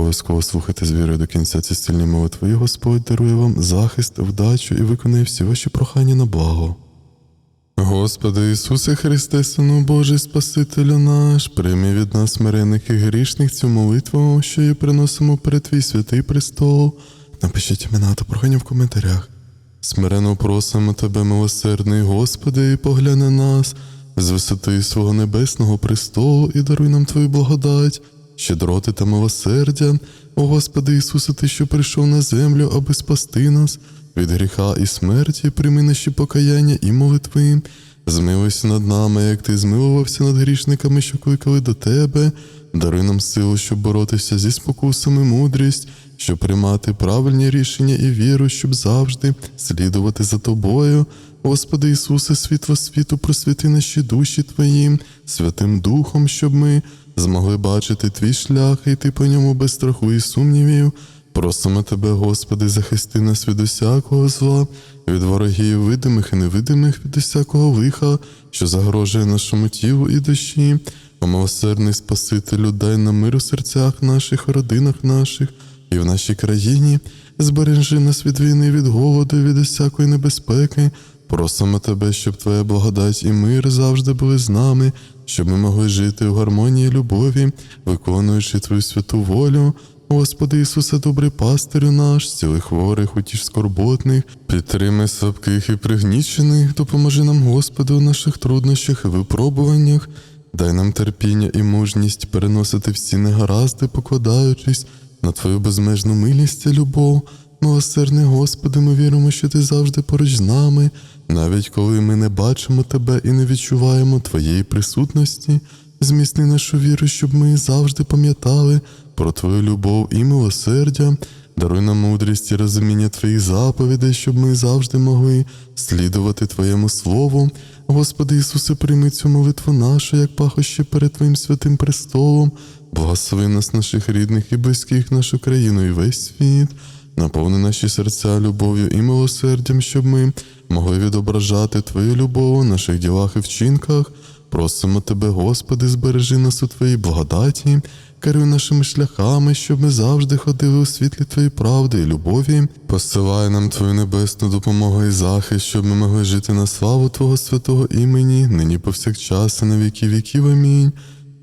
Обов'язково слухайте з вірою до кінця ці стильні молитви, і Господь дарує вам захист, вдачу і виконає всі ваші прохання на благо. Господи Ісусе Христе, Сину Божий, Спасителю наш, прийми від нас смирених і грішних цю молитву, що її приносимо перед Твій святий престол. Напишіть імена та прохання в коментарях. Смирено просимо Тебе, милосердний Господи, і поглянь на нас з висоти свого небесного престолу і даруй нам Твою благодать, щедроти та милосердя. О Господи Ісусе, Ти, що прийшов на землю, аби спасти нас від гріха і смерті, прийми наші покаяння і молитви. Змилуйся над нами, як ти змилувався над грішниками, що кликали до тебе. Даруй нам силу, щоб боротися зі спокусами, мудрість, щоб приймати правильні рішення і віру, щоб завжди слідувати за тобою. Господи Ісусе, світло світу, просвіти наші душі Твоїм, Святим Духом, щоб ми змогли бачити твій шлях і йти по ньому без страху і сумнівів. Просимо Тебе, Господи, захисти нас від усякого зла, від ворогів видимих і невидимих, від усякого лиха, що загрожує нашому тілу і душі. О милосердний Спасителю, дай нам мир у серцях наших, родинах наших і в нашій країні. Збережи нас від війни, від голоду, від усякої небезпеки. Просимо Тебе, щоб Твоя благодать і мир завжди були з нами, щоб ми могли жити у гармонії любові, виконуючи Твою святу волю. Господи Ісусе, добрий пастирю наш, зціли хворих, утіш скорботних, підтримай слабких і пригнічених, допоможи нам, Господи, у наших труднощах і випробуваннях, дай нам терпіння і мужність переносити всі негаразди, покладаючись на Твою безмежну милість і любов. Милосердний Господи, ми віримо, що Ти завжди поруч з нами, навіть коли ми не бачимо Тебе і не відчуваємо Твоєї присутності. Зміцни нашу віру, щоб ми завжди пам'ятали про Твою любов і милосердя. Даруй нам мудрість і розуміння Твоїх заповідей, щоб ми завжди могли слідувати Твоєму Слову. Господи Ісусе, прийми цю молитву нашу, як пахощі перед Твоїм святим престолом. Благослови нас, наших рідних і близьких, нашу країну і весь світ. Наповни наші серця любов'ю і милосердям, щоб ми могли відображати Твою любов у наших ділах і вчинках. Просимо Тебе, Господи, збережи нас у Твоїй благодаті, керуй нашими шляхами, щоб ми завжди ходили у світлі Твоєї правди і любові. Посилай нам Твою небесну допомогу і захист, щоб ми могли жити на славу Твого святого імені, нині повсякчас і на віки віків. Амінь.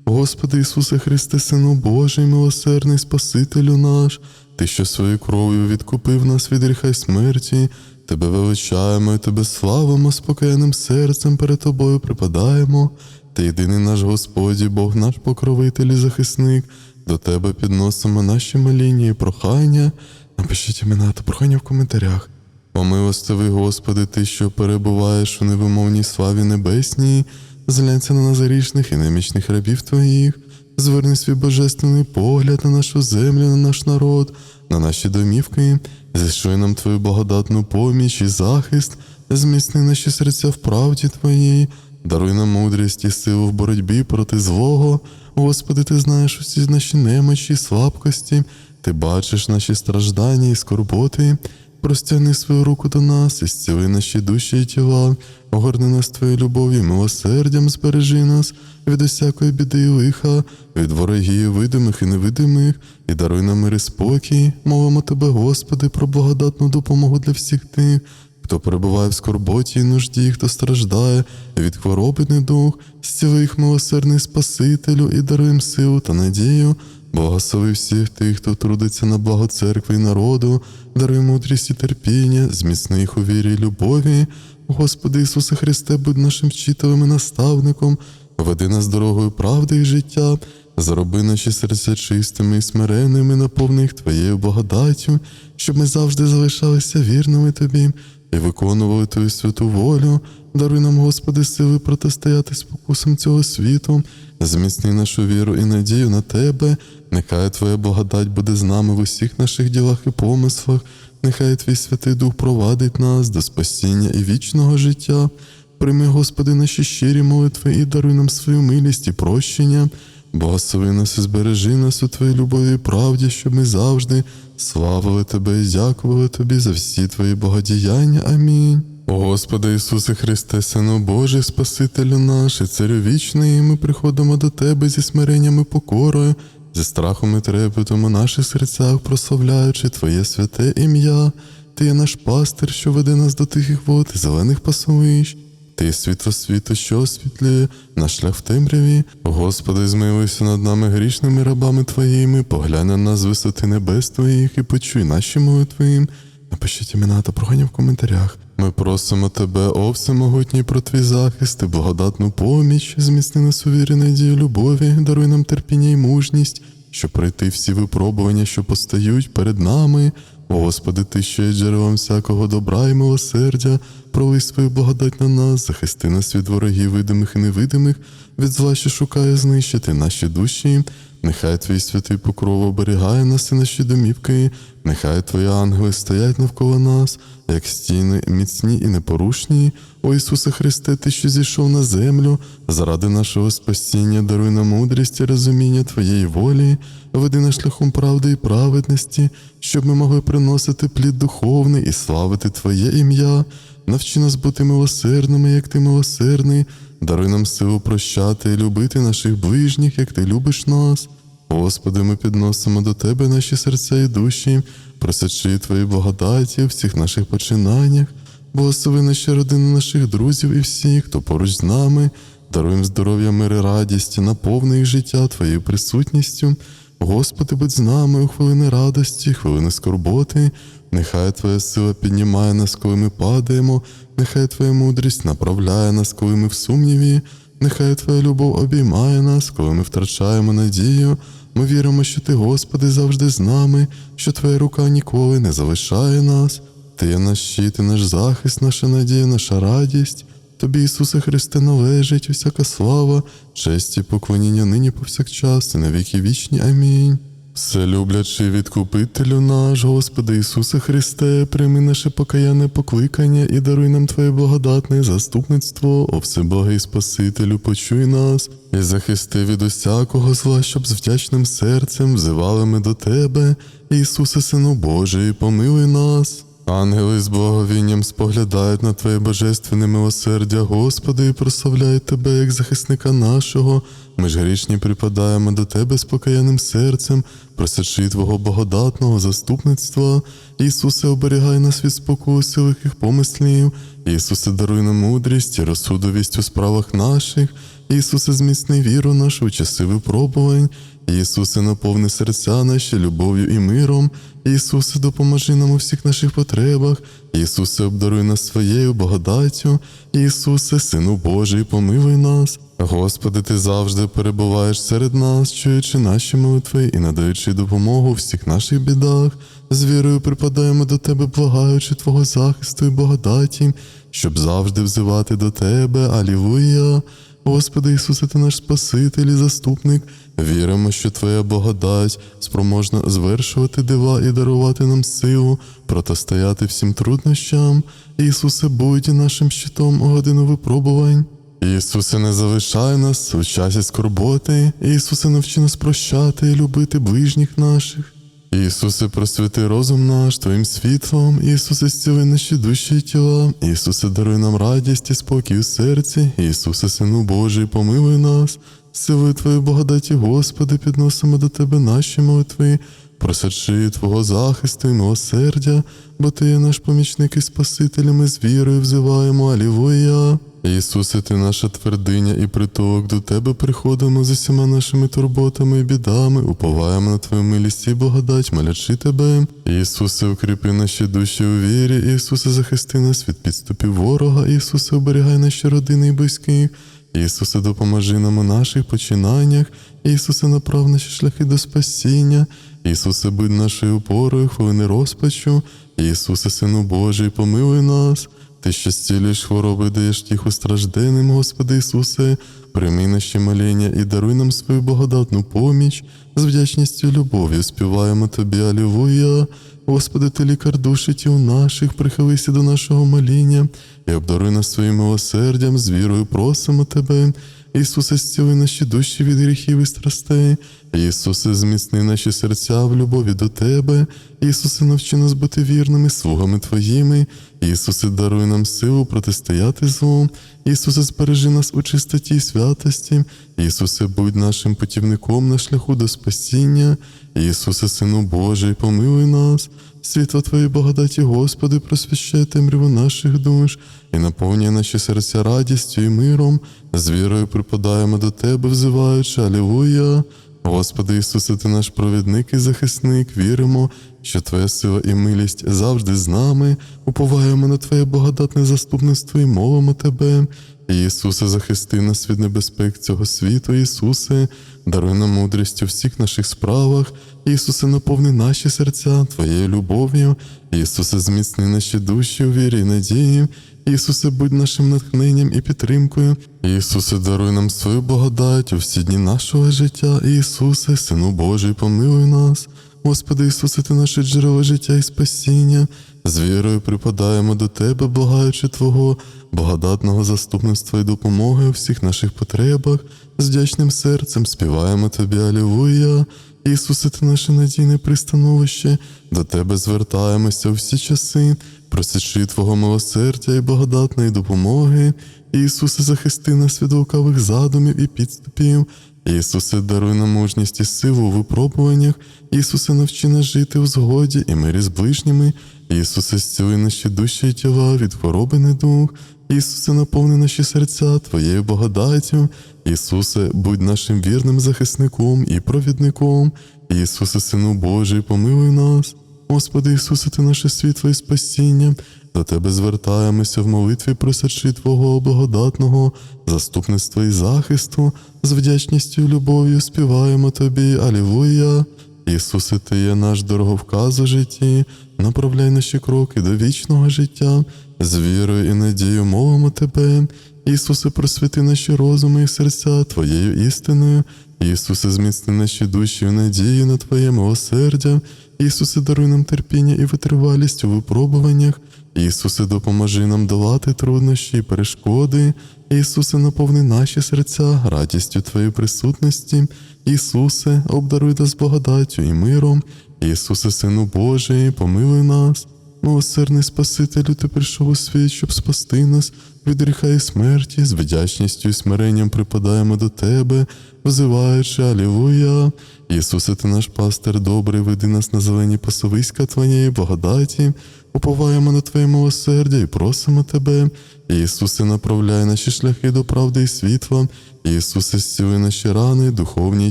Господи Ісусе Христе, Сину Божий, милосердний Спасителю наш, Ти, що своєю кров'ю відкупив нас від гріха й смерті, Тебе величаємо і Тебе славимо, спокійним серцем перед Тобою припадаємо. Ти єдиний наш Господі, Бог наш покровитель і захисник, до Тебе підносимо наші моління і прохання. Напишіть імена та прохання в коментарях. Помилостивий Господи, Ти, що перебуваєш у невимовній славі небесній, зглянься на нас і немічних рабів Твоїх, зверни свій божественний погляд на нашу землю, на наш народ, на наші домівки, зішли нам Твою благодатну поміч і захист, зміцни наші серця в правді Твоїй, даруй нам мудрість і силу в боротьбі проти злого. Господи, Ти знаєш усі наші немочі, слабкості, Ти бачиш наші страждання і скорботи. Простягни свою руку до нас і зціли наші душі і тіла, огорни нас твоєю любов'ю, милосердям, збережи нас від усякої біди і лиха, від ворогів, видимих і невидимих, і даруй нам мир і спокій. Молимо тебе, Господи, про благодатну допомогу для всіх тих, хто перебуває в скорботі і нужді, хто страждає від хвороби недух, зціли їх милосердний Спасителю і даруй їм силу та надію. Благослови всіх тих, хто трудиться на благо церкви і народу, даруй мудрість і терпіння, зміцни їх у вірі і любові. Господи Ісусе Христе, будь нашим вчителем і наставником, веди нас дорогою правди і життя, зроби наші серця чистими і смиренними, наповни їх Твоєю благодаттю, щоб ми завжди залишалися вірними Тобі і виконували Твою святу волю. Даруй нам, Господи, сили протистояти спокусам цього світу, зміцни нашу віру і надію на Тебе. Нехай Твоя благодать буде з нами в усіх наших ділах і помислах. Нехай Твій Святий Дух провадить нас до спасіння і вічного життя. Прийми, Господи, наші щирі молитви і даруй нам свою милість і прощення. Благослови нас і збережи нас у Твоїй любові і правді, щоб ми завжди славили Тебе і дякували Тобі за всі Твої богодіяння. Амінь. Господи Ісусе Христе, Сину Божий, Спасителю наш, Царю вічний, ми приходимо до Тебе зі смиренням і покорою, зі страхом і трепетом у наших серцях, прославляючи Твоє святе ім'я. Ти є наш пастир, що веде нас до тихих вод і зелених пасовищ. Ти світло світу, що освітлює наш шлях в темряві. Господи, змилуйся над нами грішними рабами Твоїми, поглянь на нас з висоти небес Твоїх і почуй наші молитви. Напишіть імена та прохання в коментарях. Ми просимо тебе, о всемогутній, про твій захист і благодатну поміч, зміцни нас у вірі, надію, любові, даруй нам терпіння і мужність, щоб пройти всі випробування, що постають перед нами. Господи, ти що є джерелом всякого добра і милосердя, пролий свою благодать на нас, захисти нас від ворогів видимих і невидимих, від зла, що шукає знищити наші душі. Нехай твій святий покров оберігає нас і наші домівки, нехай твої ангели стоять навколо нас, як стіни міцні і непорушні. О Ісусе Христе, Ти, що зійшов на землю, заради нашого спасіння, даруй нам мудрість і розуміння Твоєї волі, веди нас шляхом правди і праведності, щоб ми могли приносити плід духовний і славити Твоє ім'я. Навчи нас бути милосердними, як ти милосердний, даруй нам силу прощати і любити наших ближніх, як ти любиш нас. Господи, ми підносимо до Тебе наші серця і душі, просячи Твої благодаті у всіх наших починаннях, благослови наші родини, наших друзів і всіх, хто поруч з нами, даруй здоров'я, мир і радість, наповни їх життя Твоєю присутністю. Господи, будь з нами у хвилини радості, хвилини скорботи. Нехай Твоя сила піднімає нас, коли ми падаємо, нехай Твоя мудрість направляє нас, коли ми в сумніві, нехай Твоя любов обіймає нас, коли ми втрачаємо надію. Ми віримо, що Ти, Господи, завжди з нами, що Твоя рука ніколи не залишає нас. Ти є наш щит і наш захист, наша надія, наша радість. Тобі, Ісусе Христе, належить усяка слава, честь і поклоніння нині повсякчас, і на віки вічні. Амінь. Вселюблячий відкупителю наш, Господи Ісусе Христе, прийми наше покаянне покликання і даруй нам Твоє благодатне заступництво, о всеблагий Спасителю, почуй нас і захисти від усякого зла, щоб з вдячним серцем взивали ми до Тебе, Ісусе, Сину Божий, помилуй нас. Ангели з благовінням споглядають на Твоє божественне милосердя, Господи, і прославляють Тебе як захисника нашого. Ми ж грішні припадаємо до Тебе з покаянним серцем, просячи Твого благодатного заступництва. Ісусе, оберігай нас від спокуси лихих помислів. Ісусе, даруй нам мудрість і розсудовість у справах наших. Ісусе, зміцни віру нашу в часи випробувань. Ісусе, наповни серця наші любов'ю і миром. Ісусе, допоможи нам у всіх наших потребах. Ісусе, обдаруй нас своєю благодаттю. Ісусе, Сину Божий, помилуй нас. Господи, Ти завжди перебуваєш серед нас, чуючи наші молитви і надаючи допомогу у всіх наших бідах. З вірою припадаємо до Тебе, благаючи Твого захисту і благодаті, щоб завжди взивати до Тебе. Алілуя! Господи Ісусе, Ти наш Спаситель і заступник. Віримо, що Твоя благодать спроможна звершувати дива і дарувати нам силу, протистояти всім труднощам. Ісусе, будь нашим щитом у годину випробувань. Ісусе, не залишай нас у часі скорботи. Ісусе, навчи нас прощати і любити ближніх наших. Ісусе, просвіти розум наш Твоїм світлом, Ісусе, зціли наші душі і тіла, Ісусе, даруй нам радість і спокій у серці, Ісусе, Сину Божий, помилуй нас, силою Твоєї благодаті, Господи, підносимо до Тебе наші молитви, просячи Твого захисту і милосердя, бо Ти є наш помічник і Спаситель, ми з вірою взиваємо, Алілуя. Ісусе, ти наша твердиня і притулок до Тебе приходимо з усіма нашими турботами і бідами, уповаємо на Твою милість і благодать, молячи Тебе. Ісусе, укріпи наші душі у вірі, Ісусе, захисти нас від підступів ворога, Ісусе, оберігай наші родини і близьких. Ісусе, допоможи нам у наших починаннях, Ісусе, направ наші шляхи до спасіння, Ісусе, будь нашою опорою, хвилини розпачу, Ісусе, Сину Божий, помилуй нас. Ти що зцілюєш хвороби, даєш тіху стражденним, Господи Ісусе, прийми наші моління і даруй нам свою благодатну поміч, з вдячністю і любов'ю співаємо Тобі, Алілуя. Господи, Ти лікар душі тіл наших, прихилися до нашого моління і обдаруй нас своїм милосердям, з вірою просимо Тебе. Ісусе, зціли наші душі від гріхів і страстей. Ісусе, зміцни наші серця в любові до Тебе. Ісусе, навчи нас бути вірними слугами Твоїми. Ісусе, даруй нам силу протистояти злу. Ісусе, збережи нас у чистоті і святості. Ісусе, будь нашим путівником на шляху до спасіння. Ісусе, Сину Божий, помилуй нас. Світло Твоєї благодаті, Господи, просвіщай темряву наших душ і наповнює наші серця радістю і миром. З вірою припадаємо до Тебе, взиваючи Алілуя. Господи Ісусе, Ти наш провідник і захисник, віримо, що Твоя сила і милість завжди з нами, уповаємо на Твоє благодатне заступництво і молимо Тебе. Ісусе, захисти нас від небезпек цього світу, Ісусе, даруй нам мудрість у всіх наших справах. Ісусе, наповни наші серця Твоєю любов'ю. Ісусе, зміцни наші душі у вірі і надії. Ісусе, будь нашим натхненням і підтримкою. Ісусе, даруй нам свою благодать у всі дні нашого життя. Ісусе, Сину Божий, помилуй нас. Господи Ісусе, Ти наше джерело життя і спасіння. З вірою припадаємо до Тебе, благаючи Твого благодатного заступництва і допомоги у всіх наших потребах. З вдячним серцем співаємо Тобі, Алілуя. Ісусе, ти наше надійне пристановище, до Тебе звертаємося у всі часи, просячи Твого милосердя і благодатної допомоги. Ісусе, захисти нас від лукавих задумів і підступів. Ісусе, даруй нам мужність і силу у випробуваннях. Ісусе, навчи нас жити у згоді і мирі з ближніми. Ісусе, зціли наші душі і тіла від хвороби недуг. Ісусе, наповни наші серця Твоєю благодаттю. Ісусе, будь нашим вірним захисником і провідником. Ісусе, Сину Божий, помилуй нас. Господи Ісусе, Ти наше світло і спасіння. До Тебе звертаємося в молитві, просячи Твого благодатного заступництва і захисту, з вдячністю і любов'ю співаємо Тобі, Алілуя. Ісусе, Ти є наш дороговказ у житті, направляй наші кроки до вічного життя, з вірою і надією мовимо Тебе. Ісусе, просвіти наші розуми і серця Твоєю істиною. Ісусе, зміцни наші душі в надії на Твоє милосердя. Ісусе, даруй нам терпіння і витривалість у випробуваннях. Ісусе, допоможи нам долати труднощі і перешкоди. Ісусе, наповни наші серця радістю Твоєї присутності. Ісусе, обдаруй нас благодаттю і миром. Ісусе, Сину Божий, помилуй нас. Милосердний Спасителю, ти прийшов у світ, щоб спасти нас від гріха і смерті, з вдячністю і смиренням припадаємо до Тебе, взиваючи Алілуя. Ісусе, ти наш пастир добрий, веди нас на зелені пасовиська Твоєї благодаті, уповаємо на Твоє милосердя і просимо Тебе. Ісусе, направляй наші шляхи до правди і світла. Ісусе, зціли наші рани, духовні й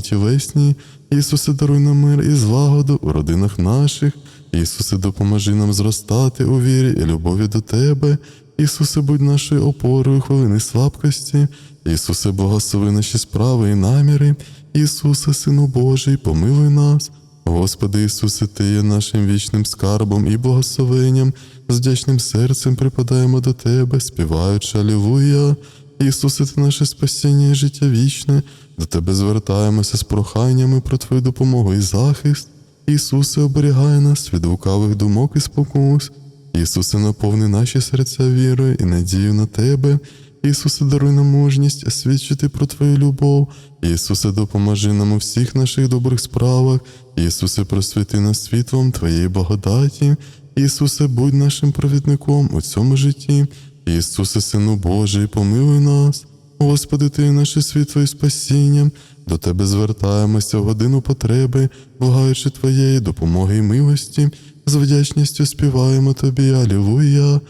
тілесні. Ісусе, даруй нам мир і злагоду у родинах наших. Ісусе, допоможи нам зростати у вірі і любові до Тебе. Ісусе, будь нашою опорою хвилини слабкості. Ісусе, благослови наші справи і наміри. Ісусе, Сину Божий, помилуй нас. Господи Ісусе, Ти є нашим вічним скарбом і благословенням. З вдячним серцем припадаємо до Тебе, співаючи Алілуя. Ісусе, Ти наше спасіння і життя вічне. До Тебе звертаємося з проханнями про Твою допомогу і захист. Ісусе, оберігай нас від лукавих думок і спокус. Ісусе, наповни наші серця вірою і надію на Тебе. Ісусе, даруй нам мужність свідчити про Твою любов. Ісусе, допоможи нам у всіх наших добрих справах. Ісусе, просвіти нас світлом Твоєї благодаті. Ісусе, будь нашим провідником у цьому житті. Ісусе, Сину Божий, помилуй нас. Господи, Ти наше світло і спасіння. До Тебе звертаємося в годину потреби, благаючи Твоєї допомоги і милості. З вдячністю співаємо Тобі, Алілуя.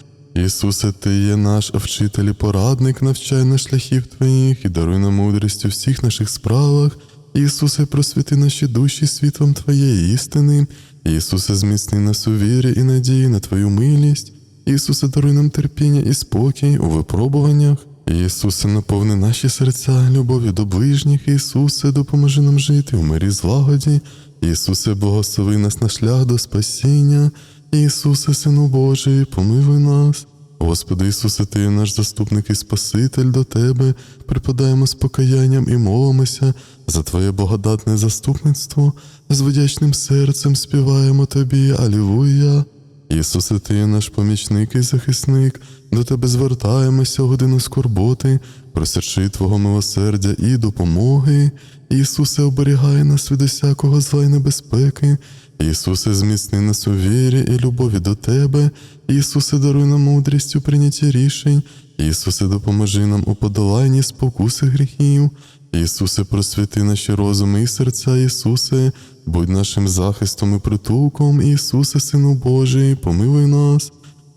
Ісусе, Ти є наш вчитель і порадник, навчай на шляхів Твоїх і даруй нам мудрість у всіх наших справах. Ісусе, просвіти наші душі світлом Твоєї істини. Ісусе, зміцни нас у вірі і надії на Твою милість. Ісусе, даруй нам терпіння і спокій у випробуваннях. Ісусе, наповни наші серця любов'ю до ближніх. Ісусе, допоможи нам жити в мирі злагоді. Ісусе, благослови нас на шлях до спасіння. Ісусе, Сину Божий, помилуй нас. Господи Ісусе, Ти наш заступник і Спаситель до Тебе, припадаємо з покаянням і молимося за Твоє благодатне заступництво, з вдячним серцем співаємо Тобі, Алілуя. Ісусе, Ти наш помічник і захисник, до Тебе звертаємося годину скорботи, просячи Твого милосердя і допомоги. Ісусе, оберігай нас від усякого зла й небезпеки. Ісусе, зміцни нас у вірі і любові до Тебе. Ісусе, даруй нам мудрість у прийнятті рішень. Ісусе, допоможи нам у подоланні спокуси гріхів. Ісусе, просвіти наші розуми і серця, Ісусе, будь нашим захистом і притулком, Ісусе, Сину Божий, помилуй нас.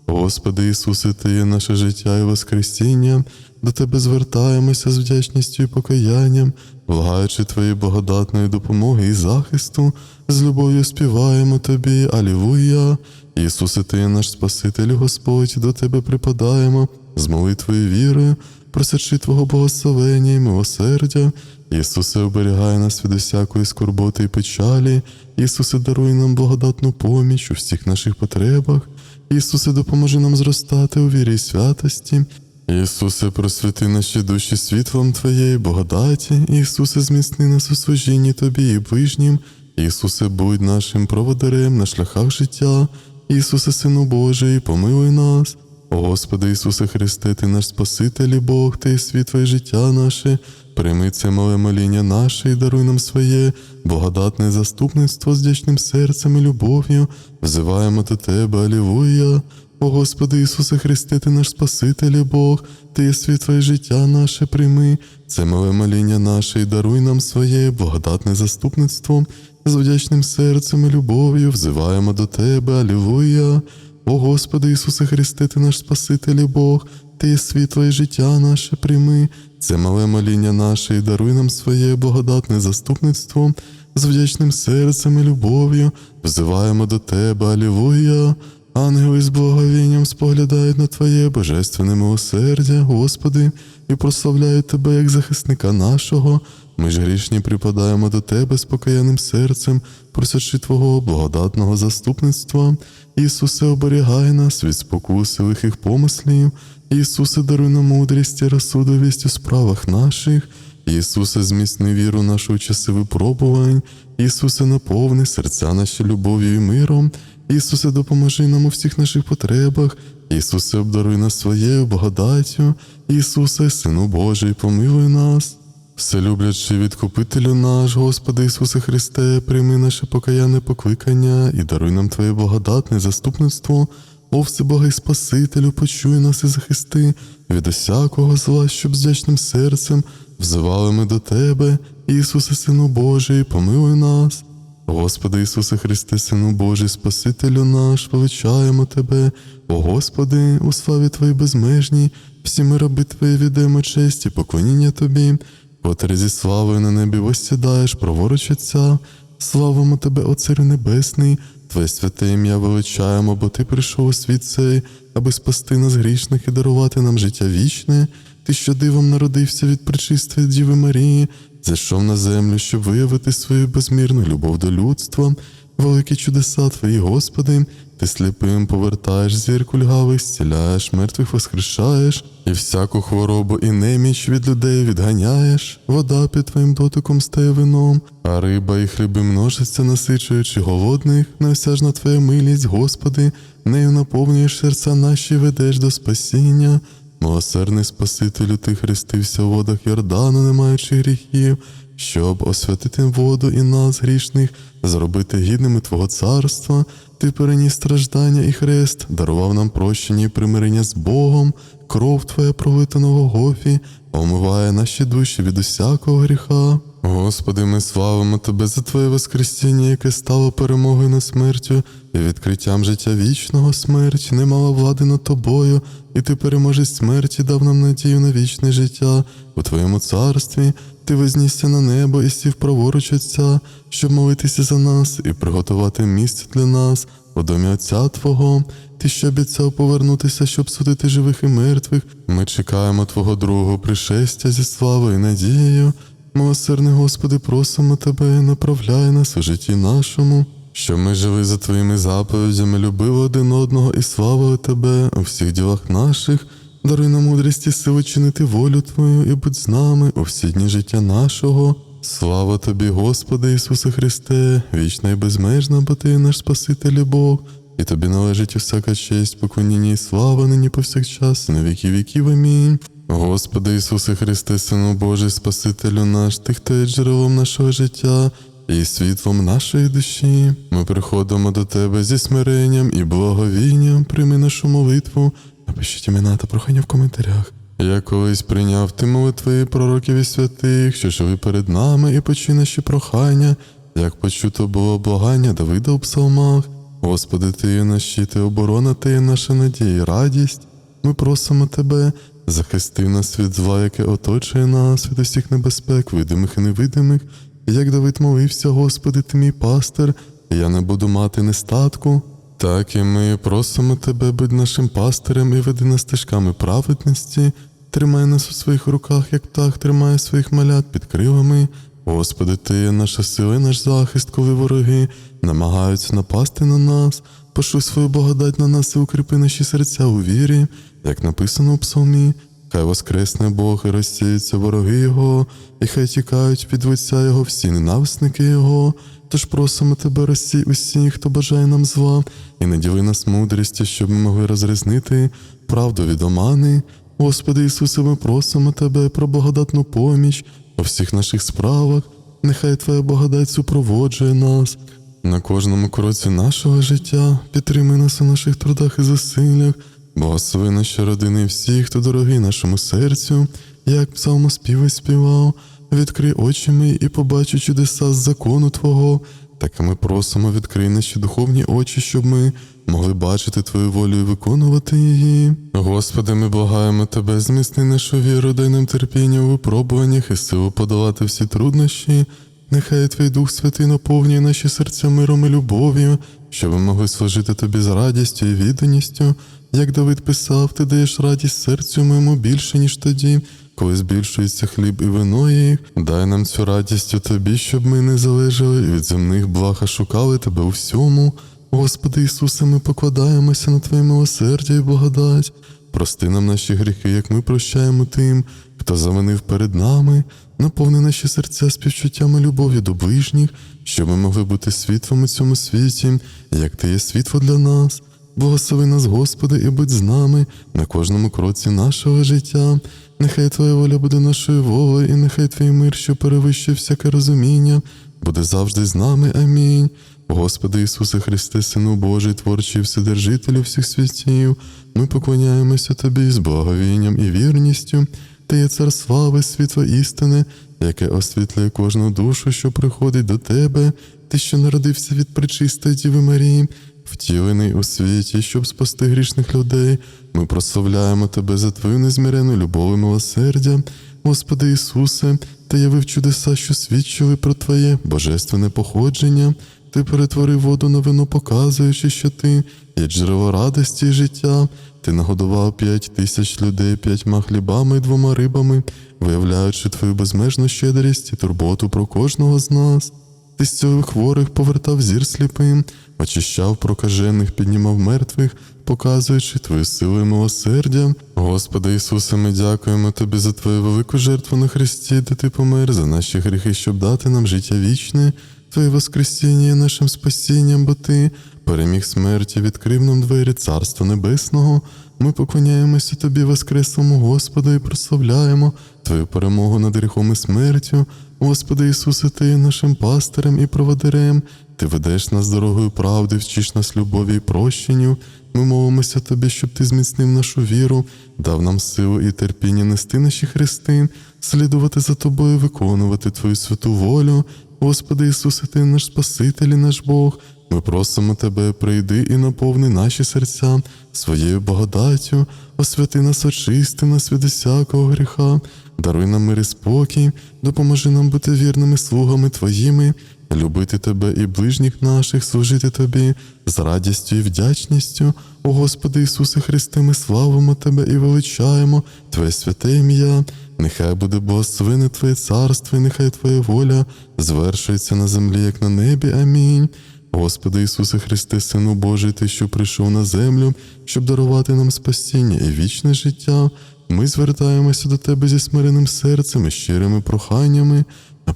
Господи Ісусе, Ти є наше життя і Воскресіння, до Тебе звертаємося з вдячністю і покаянням, благаючи Твоєї благодатної допомоги і захисту, з любов'ю співаємо Тобі, Алілуя. Ісусе, Ти наш Спаситель, Господь, до Тебе припадаємо, з молитвою і вірою, просячи Твого благословення і милосердя. Ісусе, оберігай нас від усякої скорботи і печалі. Ісусе, даруй нам благодатну поміч у всіх наших потребах. Ісусе, допоможи нам зростати у вірі і святості. Ісусе, просвіти наші душі світлом Твоєї благодаті. Ісусе, зміцни нас у служінні Тобі і ближнім. Ісусе, будь нашим проводарем на шляхах життя. Ісусе, Сину Божий, помилуй нас. О Господи Ісусе Христе, Ти наш Спаситель і Бог, Ти світло і життя наше. Прийми це мале моління наше і даруй нам своє благодатне заступництво з вдячним серцем і любов'ю. Взиваємо до Тебе, Алілуя. О Господи Ісусе Христе, Ти наш Спаситель Бог, Ти є світло і життя наше прийми. Це мале моління наше і даруй нам своє благодатне заступництво з вдячним серцем і любов'ю. Взиваємо до Тебе, Алілуя. О Господи Ісусе Христе, Ти наш Спаситель Бог, Ти є світло і життя наше прийми. Це мале моління наше і даруй нам своє благодатне заступництво з вдячним серцем і любов'ю. Взиваємо до Тебе, Алілуя. Ангели з благовінням споглядають на Твоє божественне милосердя, Господи, і прославляють Тебе як захисника нашого. Ми ж грішні припадаємо до Тебе з покаянним серцем, просячи Твого благодатного заступництва. Ісусе, оберігай нас від спокуси лихих помислів. Ісусе, даруй нам мудрість і розсудовість у справах наших. Ісусе, зміцни віру нашу часи випробувань. Ісусе, наповни серця наші любов'ю і миром. Ісусе, допоможи нам у всіх наших потребах. Ісусе, обдаруй нас своєю благодаттю. Ісусе, Сину Божий, помилуй нас. Вселюблячий відкупителю наш, Господи Ісусе Христе, прийми наше покаянне покликання і даруй нам Твоє благодатне заступництво. О Всебогий Спасителю, почуй нас і захисти від усякого зла, щоб з вдячним серцем взивали ми до Тебе, Ісусе, Сину Божий, помилуй нас. Господи Ісусе Христе, Сину Божий, Спасителю наш, величаємо Тебе, о Господи, у славі Твоїй безмежній, всі ми раби Твої віддаємо честь і поклоніння Тобі, котрий зі славою на небі восідаєш, праворуч Отця, славимо Тебе, О Царю Небесний, Твоє святе ім'я величаємо, бо Ти прийшов у світ цей, аби спасти нас грішних і дарувати нам життя вічне. Ти, що дивом народився від причистої Діви Марії, зайшов на землю, щоб виявити свою безмірну любов до людства, великі чудеса Твої, Господи, Ти сліпим повертаєш зір кульгавих, зціляєш, мертвих воскрешаєш, і всяку хворобу і неміч від людей відганяєш, вода під Твоїм дотиком стає вином, а риба і хліби множаться, насичуючи голодних, неосяжна Твоя милість, Господи, нею наповнюєш серця наші, ведеш до спасіння. Милосердний Спасителю, ти хрестився в водах Йордану, не маючи гріхів, щоб освятити воду і нас, грішних, зробити гідними Твого царства, ти переніс страждання і хрест, дарував нам прощення і примирення з Богом, кров Твоя пролита на Голгофі, омиває наші душі від усякого гріха. Господи, ми славимо Тебе за Твоє Воскресіння, яке стало перемогою над смертю і відкриттям життя вічного смерть не мала влади над тобою, і ти переможець смерті дав нам надію на вічне життя у Твоєму царстві. Ти вознісся на небо і сів праворуч Отця, щоб молитися за нас і приготувати місце для нас у домі Отця Твого. Ти що обіцяв повернутися, щоб судити живих і мертвих. Ми чекаємо Твого другого пришестя зі славою і надією. Милосердний Господи, просимо Тебе, направляй нас у житті нашому, щоб ми жили за Твоїми заповідями, любили один одного і славили Тебе у всіх ділах наших. Даруй нам мудрість і сили чинити волю Твою і будь з нами у всі дні життя нашого. Слава Тобі, Господи Ісусе Христе, вічна і безмежна, бо Ти наш Спаситель і Бог, і тобі належить усяка честь, поклоніння і слава нині повсякчас, на віки віків. Амінь. Господи Ісусе Христе, Сину Божий, Спасителю наш, Ти, хто є джерелом нашого життя і світлом нашої душі. Ми приходимо до Тебе зі смиренням і благовінням. Прийми нашу молитву. Напишіть імена та прохання в коментарях. Я колись прийняв ти молитви пророків і святих, що жили перед нами і почуй наші прохання, як почуто було благання Давида у псалмах. Господи, ти є наш щит і оборона, ти є наша надія і радість. Ми просимо Тебе, захисти нас від зла, яке оточує нас, від усіх небезпек, видимих і невидимих. Як Давид молився, Господи, ти мій пастир, я не буду мати нестатку. Так і ми просимо Тебе, будь нашим пастирем і веди нас стежками праведності, тримай нас у своїх руках, як птах тримає своїх малят під крилами. Господи, Ти є наша сила, наш захист, коли вороги намагаються напасти на нас. Пошли свою благодать на нас і укріпи наші серця у вірі, як написано у псалмі. Хай воскресне Бог і розсіються вороги Його, і хай тікають під лиця Його всі ненависники Його. Тож просимо тебе, розсій усіх, хто бажає нам зла, і наділи нас мудрістю, щоб ми могли розрізнити правду від омани. Господи Ісусе, ми просимо Тебе про благодатну поміч у всіх наших справах. Нехай Твоя благодать супроводжує нас на кожному кроці нашого життя, підтримуй нас у наших трудах і зусиллях, благослови наші родини всіх, хто дорогий нашому серцю, як псалмоспівець співав, відкрий очі мої і побачу чудеса з закону Твого. Так і ми просимо, відкрий наші духовні очі, щоб ми могли бачити Твою волю і виконувати її. Господи, ми благаємо Тебе, зміцни нашу віру, дай нам терпіння у випробуваннях і силу подолати всі труднощі. Нехай Твій Дух Святий наповнює наші серця миром і любов'ю, щоб ми могли служити Тобі з радістю і відданістю. Як Давид писав, ти даєш радість серцю моєму більше, ніж тоді, коли збільшується хліб і вино їх. Дай нам цю радість у тобі, щоб ми не залежали від земних благ, а шукали тебе у всьому. Господи Ісусе, ми покладаємося на Твоє милосердя і благодать. Прости нам наші гріхи, як ми прощаємо тим, хто завинив перед нами, наповни наші серця співчуттями любові до ближніх, щоб ми могли бути світлом у цьому світі, як Ти є світло для нас. Благослови нас, Господи, і будь з нами на кожному кроці нашого життя. Нехай Твоя воля буде нашою волею, і нехай Твій мир, що перевищує всяке розуміння, буде завжди з нами. Амінь. Господи Ісусе Христе, Сину Божий, творчий Вседержителю всіх святів, ми поклоняємося Тобі з благовінням і вірністю. Ти є цар слави, світло істини, яке освітлює кожну душу, що приходить до Тебе, Ти, що народився від пречистої Діви Марії, втілений у світі, щоб спасти грішних людей. Ми прославляємо Тебе за Твою незмірену любов і милосердя. Господи Ісусе, Ти явив чудеса, що свідчили про Твоє божественне походження. Ти перетворив воду на вино, показуючи, що ти є джерело радості і життя. Ти нагодував п'ять тисяч людей п'ятьма хлібами і двома рибами, виявляючи твою безмежну щедрість і турботу про кожного з нас. Ти зцілив хворих повертав зір сліпим, очищав прокажених, піднімав мертвих, показуючи твою силу і милосердя. Господи Ісусе, ми дякуємо Тобі за Твою велику жертву на Христі, де Ти помер за наші гріхи, щоб дати нам життя вічне. Твоє Воскресіння є нашим спасінням, бо Ти переміг смерті, відкрив нам двері Царства Небесного. Ми поклоняємося Тобі, Воскреслому Господу, і прославляємо Твою перемогу над гріхом і смертю. Господи Ісусе, Ти є нашим пастирем і проводирем. Ти ведеш нас дорогою правди, вчиш нас любові і прощенню. Ми молимося Тобі, щоб Ти зміцнив нашу віру, дав нам силу і терпіння нести наші хрести, слідувати за Тобою, виконувати Твою святу волю. Господи Ісусе, Ти наш Спаситель і наш Бог. Ми просимо Тебе, прийди і наповни наші серця своєю благодаттю, освяти нас, очисти нас від усякого гріха, даруй нам мир і спокій, допоможи нам бути вірними слугами Твоїми, любити Тебе і ближніх наших, служити Тобі з радістю і вдячністю. О Господи Ісусе Христе, ми славимо Тебе і величаємо Твоє святе ім'я. Нехай буде благословене Твоє царство, і нехай Твоя воля звершується на землі, як на небі. Амінь. Господи Ісусе Христе, Сину Божий, Ти, що прийшов на землю, щоб дарувати нам спасіння і вічне життя. Ми звертаємося до Тебе зі смиреним серцем і щирими проханнями.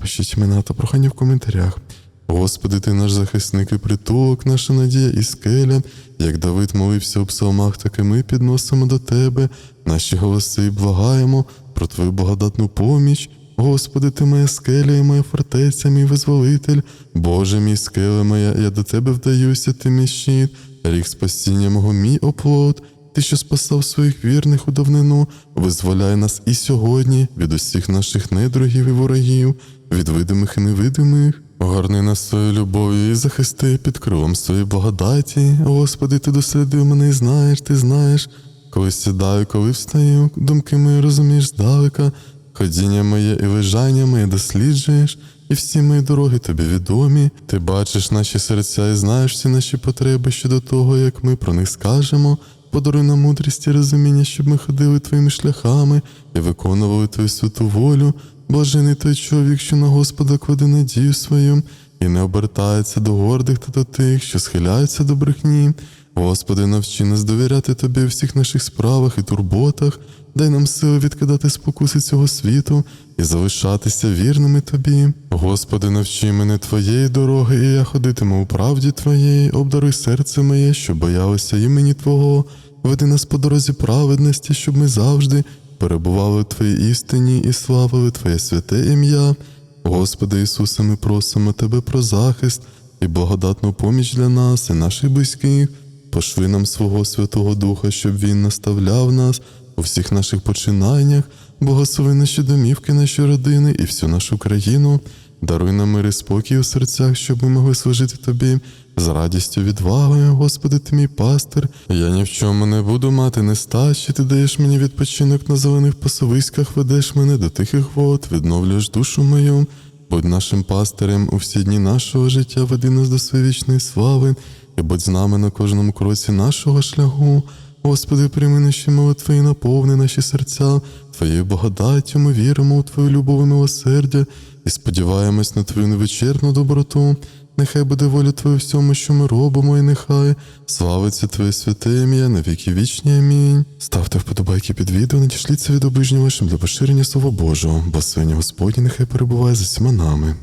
Напишіть імена та прохання в коментарях. Господи, ти наш захисник і притулок, наша надія і скеля. Як Давид молився у псалмах, так і ми підносимо до Тебе наші голоси і благаємо про Твою благодатну поміч. Господи, ти моя скеля і моя фортеця, мій визволитель. Боже мій скеля моя, я до Тебе вдаюся, ти мій щит, рік спасіння мого мій оплот. Ти, що спасав своїх вірних у давнину, визволяй нас і сьогодні від усіх наших недругів і ворогів, від видимих і невидимих. Огорни нас своєю любов'ю і захисти під крилом своєї благодаті. Господи, ти дослідив мене і знаєш, ти знаєш, коли сідаю, коли встаю, думки мої розумієш здалека, ходіння моє і лежання моє досліджуєш, і всі мої дороги тобі відомі. Ти бачиш наші серця і знаєш всі наші потреби щодо того, як ми про них скажемо. Подаруй нам мудрість і розуміння, щоб ми ходили твоїми шляхами і виконували твою святу волю. Блажений той чоловік, що на Господа кладе надію свою, і не обертається до гордих та до тих, що схиляються до брехні. Господи, навчи нас довіряти Тобі у всіх наших справах і турботах, дай нам сили відкидати спокуси цього світу і залишатися вірними Тобі. Господи, навчи мене Твоєї дороги, і я ходитиму у правді Твоєї, обдаруй серце моє, що боялося імені Твого, веди нас по дорозі праведності, щоб ми завжди перебували в Твоїй істині і славили Твоє святе ім'я. Господи Ісусе, ми просимо Тебе про захист і благодатну поміч для нас і наших близьких. Пошли нам свого Святого Духа, щоб Він наставляв нас у всіх наших починаннях, благослови наші домівки, наші родини і всю нашу країну. Даруй нам мир і спокій у серцях, щоб ми могли служити Тобі з радістю, відвагою, Господи, ти мій пастир. Я ні в чому не буду мати нестачі, ти даєш мені відпочинок на зелених пасовиськах, ведеш мене до тихих вод, відновлюєш душу мою. Будь нашим пастирем у всі дні нашого життя, веди нас до своєї вічної слави, і будь з нами на кожному кроці нашого шляху. Господи, прийми наші молитви і наповни наші серця Твоєю благодаттю ми віримо у Твою любов і милосердя і сподіваємось на Твою невичерпну доброту. Нехай буде воля Твоя всьому, що ми робимо, і нехай славиться Твоє святе ім'я на віки вічні. Амінь. Ставте вподобайки під відео, надішліться від обижнього вашим для поширення Слова Божого, бо свині Господні нехай перебуває за всіма нами.